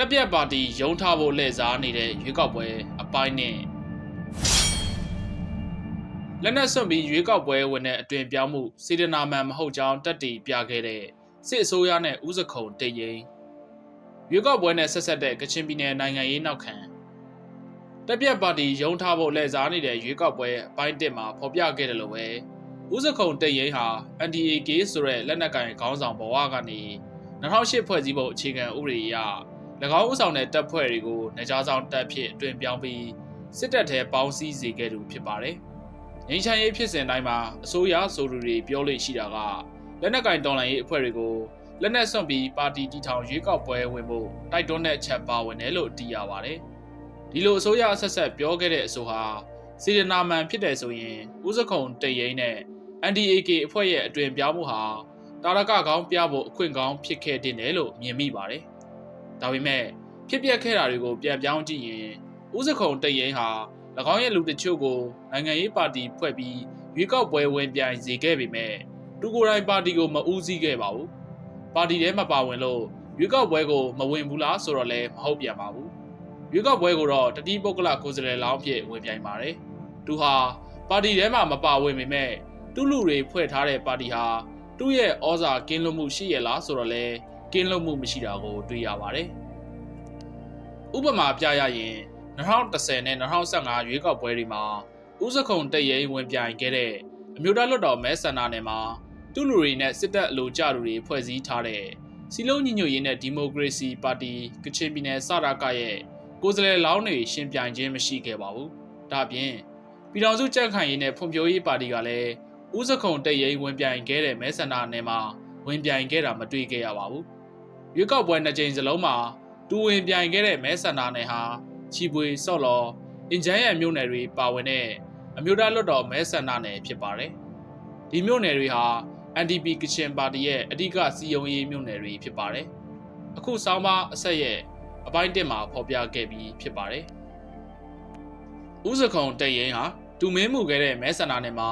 တက်ပြက်ပါတီရုံးထားဖို့လှည့်စားနေတဲ့ရွေးကောက်ပွဲအပိုင်းနဲ့လက်နက်စွန့်ပြီးရွေးကောက်ပွဲဝင်တဲ့အတွင်ပြောင်းမှုစေတနာမှန်မဟုတ်ကြောင်းတက်တီပြခဲ့တဲ့စစ်အစိုးရနဲ့ဥစခုံတိတ်ရင်ရွေးကောက်ပွဲနဲ့ဆက်ဆက်တဲ့ကချင်ပြည်နယ်နိုင်ငံရေးနောက်ခံတက်ပြက်ပါတီရုံးထားဖို့လှည့်စားနေတဲ့ရွေးကောက်ပွဲအပိုင်းတစ်မှာဖော်ပြခဲ့တယ်လို့ပဲဥစခုံတိတ်ရင်ဟာ NDAK ဆိုတဲ့လက်နက်ကင်ခေါင်းဆောင်ဘဝကနေ2008ဖွဲ့စည်းပုံအခြေခံဥပဒေအရ၎ င်းဥဆောင်တဲ့တပ်ဖွဲ့တွေကိုနေကြားဆောင်တပ်ဖြစ်အတွင်ပြောင်းပြီးစစ်တပ်ထဲပေါင်းစည်းစေခဲ့သူဖြစ်ပါတယ်။ငင်းချမ်းရေးဖြစ်စဉ်တိုင်းမှာအစိုးရဆိုသူတွေပြောလို့ရှိတာကလက်နက်ကင်တော်လှန်ရေးအဖွဲ့တွေကိုလက်နက်စွန့်ပြီးပါတီတီထောင်ရွေးကောက်ပွဲဝင်ဖို့တိုက်တွန်းတဲ့အချက်ပါဝင်တယ်လို့သိရပါတယ်။ဒီလိုအစိုးရအဆက်ဆက်ပြောခဲ့တဲ့အဆိုဟာစီဒနာမန်ဖြစ်တယ်ဆိုရင်ဥစခုံတရိန်နဲ့ NDAK အဖွဲ့ရဲ့အတွင်ပြောင်းမှုဟာတာရကကောင်းပြဖို့အခွင့်ကောင်းဖြစ်ခဲ့တဲ့တယ်လို့မြင်မိပါတယ်။ ဒါပေမဲ့ဖြစ်ပျက်ခဲ့တာတွေကိုပြန်ပြောင်းကြည့်ရင်ဥစခုံတရင်ဟာ၎င်းရဲ့လူတချို့ကိုနိုင်ငံရေးပါတီဖွဲ့ပြီးရွေးကောက်ပွဲဝင်ပြိုင်စေခဲ့ပေမဲ့တူကိုယ်တိုင်ပါတီကိုမဦးစီးခဲ့ပါဘူး။ပါတီထဲမှာပါဝင်လို့ရွေးကောက်ပွဲကိုမဝင်ဘူးလားဆိုတော့လည်းမဟုတ်ပြန်ပါဘူး။ရွေးကောက်ပွဲကိုတော့တတိပုဂ္ဂလကိုယ်စားလှယ်လောင်းဖြစ်ဝင်ပြိုင်ပါတယ်။သူဟာပါတီထဲမှာမပါဝင်ပေမဲ့တူလူတွေဖွဲ့ထားတဲ့ပါတီဟာသူ့ရဲ့ဩဇာကင်းလွတ်မှုရှိရလားဆိုတော့လဲကင်းလွတ်မှုမရှိတာကိုတွေ့ရပါတယ်။ ဥပမာပြရရင်2010နဲ့2015ရွေးကောက်ပွဲတွေမှာဥစခုံတရဲဝင်ပြိုင်ခဲ့တဲ့အမျိုးသားလွှတ်တော်မဲဆန္ဒနယ်မှာသူလူတွေနဲ့စစ်တပ်အလို့ကြလူတွေဖွဲ့စည်းထားတဲ့စီလုံးညီညွတ်ရေးနဲ့ဒီမိုကရေစီပါတီကချင်ပြည်နယ်စရကရဲ့ကိုယ်စားလှယ်လောင်းတွေရှင်ပြိုင်ခြင်းမရှိခဲ့ပါဘူး။ဒါပြင်ပြည်ထောင်စုကြံ့ခိုင်ရေးနဲ့ဖွံ့ဖြိုးရေးပါတီကလည်းဦးစခုံတရိန်ဝင်ပြိုင်ခဲ့တဲ့မဲဆန္ဒနယ်မှာဝင်ပြိုင်ခဲ့တာမတွေ့ခဲ့ရပါဘူး။ရွေးကောက်ပွဲနှစ်ကြိမ်စလုံးမှာ တူဝင်ပြိုင်ခဲ့တဲ့မဲဆန္ဒနယ်ဟာချီပွေစော့လော်အင်ဂျန်ရံမြို့နယ်တွေပါဝင်တဲ့အမျိုးသားလွှတ်တော်မဲဆန္ဒနယ်ဖြစ်ပါတယ်။ဒီမြို့နယ်တွေဟာ NDP ကချင်ပါတီရဲ့အဓိကစီယုံရေးမြို့နယ်တွေဖြစ်ပါတယ်။အခုဆောင်းပါအဆက်ရဲ့အပိုင်းတစ်မှာဖော်ပြခဲ့ပြီးဖြစ်ပါတယ်။ဦးစခုံတရိန်ဟာတူမင်းမှုခဲ့တဲ့မဲဆန္ဒနယ်မှာ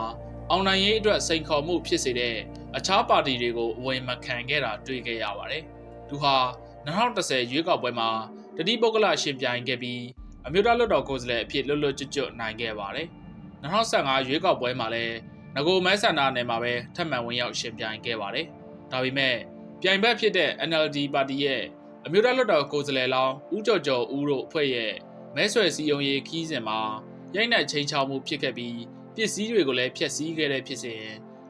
အောင်နိုင်ရေးအတွက်စိန်ခေါ်မှုဖြစ်စေတဲ့အခြားပါတီတွေကိုအဝင်မခံခဲ့တာတွေ့ခဲ့ရပါတယ်။သူဟာ 2010ရွေးကောက်ပွဲမှာတတိပုဂ္ဂလရှင်ပြိုင်ခဲ့ပြီးအမျိုးသားလွှတ်တော်ကိုယ်စားလှယ်အဖြစ်လွတ်လွတ်ကျွတ်ကျွတ်နိုင်ခဲ့ပါတယ်။2015ရွေးကောက်ပွဲမှာလည်းငကိုမဲဆန္ဒနယ်မှာပဲထပ်မံဝင်ရောက်ရှင်ပြိုင်ခဲ့ပါတယ်။ဒါပေမဲ့ပြိုင်ဘက်ဖြစ်တဲ့ NLD ပါတီရဲ့အမျိုးသားလွှတ်တော်ကိုယ်စားလှယ်လောင်းဦးကျော်ကျော်ဦးတို့အဖွဲ့ရဲ့မဲဆွယ်စည်းရုံးရေးခီးစဉ်မှာရိုက်နှက်ချိန်ချောက်မှုဖြစ်ခဲ့ပြီးပစ္စည်းတွေကိုလည်းဖျက်ဆီးခဲ့တဲ့ဖြစ်စဉ်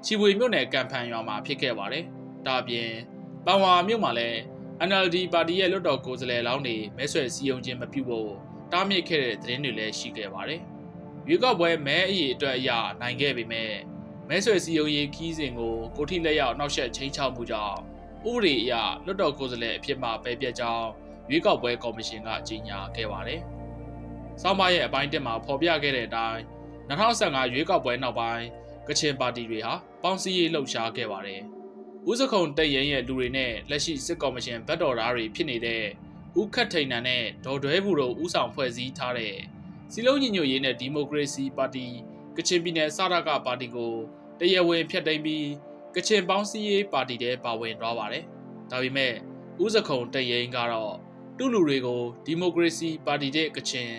ချီဝေမြို့နယ်ကံဖန်ရွာမှာဖြစ်ခဲ့ပါတယ်။ဒါအပြင်ပန်ဝါမြို့မှာလည်း NLD ပါတီရဲ့လွှတ်တော်ကိုယ်စားလှယ်လောင်းတွေမဲဆွယ်စည်းရုံးခြင်းမပြုဖို့တားမြစ်ခဲ့တဲ့သတင်းတွေလည်းရှိခဲ့ပါတယ်။ရွေးကောက်ပွဲမဲအရေးအတွက်အရနိုင်ခဲ့ပေမဲ့မဲဆွယ်စည်းရုံးရေးခီးစဉ်ကိုကိုထိလက်ရောက်နှောက်ယှက်ချင်းချောက်မှုကြောင့်ဥပဒေအရလွှတ်တော်ကိုယ်စားလှယ်အဖြစ်မှပဲပြတ်ကြောင်းရွေးကောက်ပွဲကော်မရှင်ကကြေညာခဲ့ပါတယ်။စောင်းပါရဲ့အပိုင်းတက်မှာဖော်ပြခဲ့တဲ့အတိုင်း2015ရွေးကောက်ပွဲနောက်ပိုင်းကချင်ပါတီတွေဟာပေါင်းစည်းရေးလှုပ်ရှားခဲ့ပါတယ်။ ဦးစခုံတက်ရင်ရဲ့လူတွေနဲ့လက်ရှိစစ်ကော်မရှင်ဗတ်တော်သားတွေဖြစ်နေတဲ့ဦးခတ်ထိန်နန်နဲ့ဒေါ်ဒွဲဘူးတို့ဦးဆောင်ဖွဲ့စည်းထားတဲ့စီလုံးညီညွတ်ရေးနဲ့ဒီမိုကရေစီပါတီကချင်ပြည်နယ်စရကပါတီကိုတရားဝင်ဖျက်သိမ်းပြီးကချင်ပေါင်းစည်းရေးပါတီထဲပါဝင်သွားပါတယ်။ဒါပေမဲ့ဦးစခုံတက်ရင်ကတော့တူလူတွေကိုဒီမိုကရေစီပါတီတဲ့ကချင်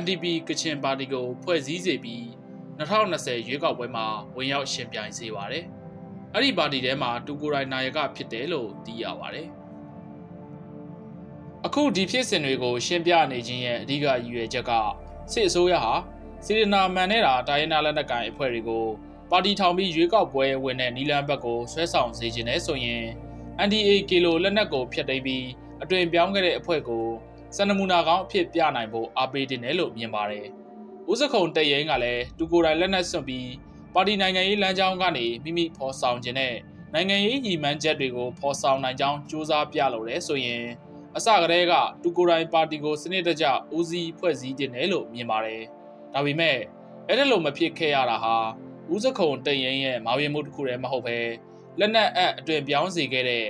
NDP ကချင်ပါတီကိုဖွဲ့စည်းစေပြီး2020ရွေးကောက်ပွဲမှာဝင်ရောက်ရှင်ပြိုင်စေပါတယ်။ အဲ့ဒီပါတီထဲမှာတူကိုရိုင်းနာယကဖြစ်တယ်လို့သိရပါတယ်။အခုဒီဖြစ်စဉ်တွေကိုရှင်းပြနေခြင်းရဲ့အဓိကရည်ရွယ်ချက်ကစစ်အစိုးရဟာစီရနာမန်နဲ့တာတိုင်းနာလက်နက်ကိုင်အဖွဲ့တွေကိုပါတီထောင်ပြီးရွေးကောက်ပွဲဝင်တဲ့နီလန်ဘက်ကိုဆွဲဆောင်စေခြင်းနဲ့ဆိုရင် NDA ကီလိုလက်နက်ကိုဖျက်သိမ်းပြီးအတွင်ပြောင်းခဲ့တဲ့အဖွဲ့ကိုစံနမူနာကောင်းအဖြစ်ပြနိုင်ဖို့အားပေးတင်တယ်လို့မြင်ပါတယ်။ဦးစခုံတက်ရင်ကလည်းတူကိုယ်တိုင်လက်နက်စွန့်ပြီး ပါတီနိုင်ငံရေးလမ်းကြောင်းကနေမိမိဖော်ဆောင်ခြင်းနဲ့နိုင်ငံရေးညီမှန်းချက်တွေကိုဖော်ဆောင်နိုင်ကြောင်းစူးစမ်းပြလိုတယ်ဆိုရင်အစကတည်းကတူကိုယ်တိုင်ပါတီကိုစနစ်တကျဦးစီးဖွဲ့စည်းတင်တယ်လို့မြင်ပါတယ်။ဒါပေမဲ့အဲ့ဒါလိုမဖြစ်ခဲ့ရတာဟာဦးစခုံတက်ရင်ရဲ့မောင်ရင်မှုတစ်ခုတည်းမဟုတ်ပဲလက်နက်အပ်အတွင်ပြောင်းစေခဲ့တဲ့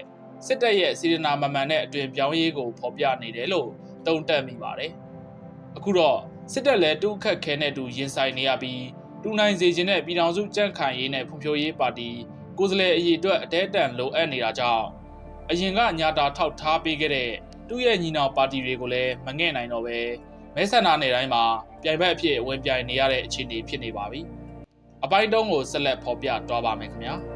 စစ်တပ်ရဲ့စီရနာမမှန်တဲ့အတွင်ပြောင်းရေးကိုဖော်ပြနေတယ်လို့တုံ့တက်မိပါတယ်။အခုတော့စစ်တပ်လည်းတူခက်ခဲနဲ့တူရင်ဆိုင်နေရပြီး တူနိုင်စေခြင်းနဲ့ပြည်ထောင်စုကြံ့ခိုင်ရေးနဲ့ဖွံ့ဖြိုးရေးပါတီကိုယ်စားလှယ်အရေးအတွက်အတဲတန်လိုအပ်နေတာကြောင့်အရင်ကညာတာထောက်ထားပေးခဲ့တဲ့သူ့ရဲ့ညီနောင်ပါတီတွေကိုလည်းမငဲ့နိုင်တော့ပဲမဲဆန္ဒနယ်တိုင်းမှာပြိုင်ဘက်အဖြစ်ဝင်ပြိုင်နေရတဲ့အခြေအနေဖြစ်နေပါပြီ။အပိုင်းတုံးကိုဆက်လက်ဖော်ပြသွားပါမယ်ခင်ဗျာ။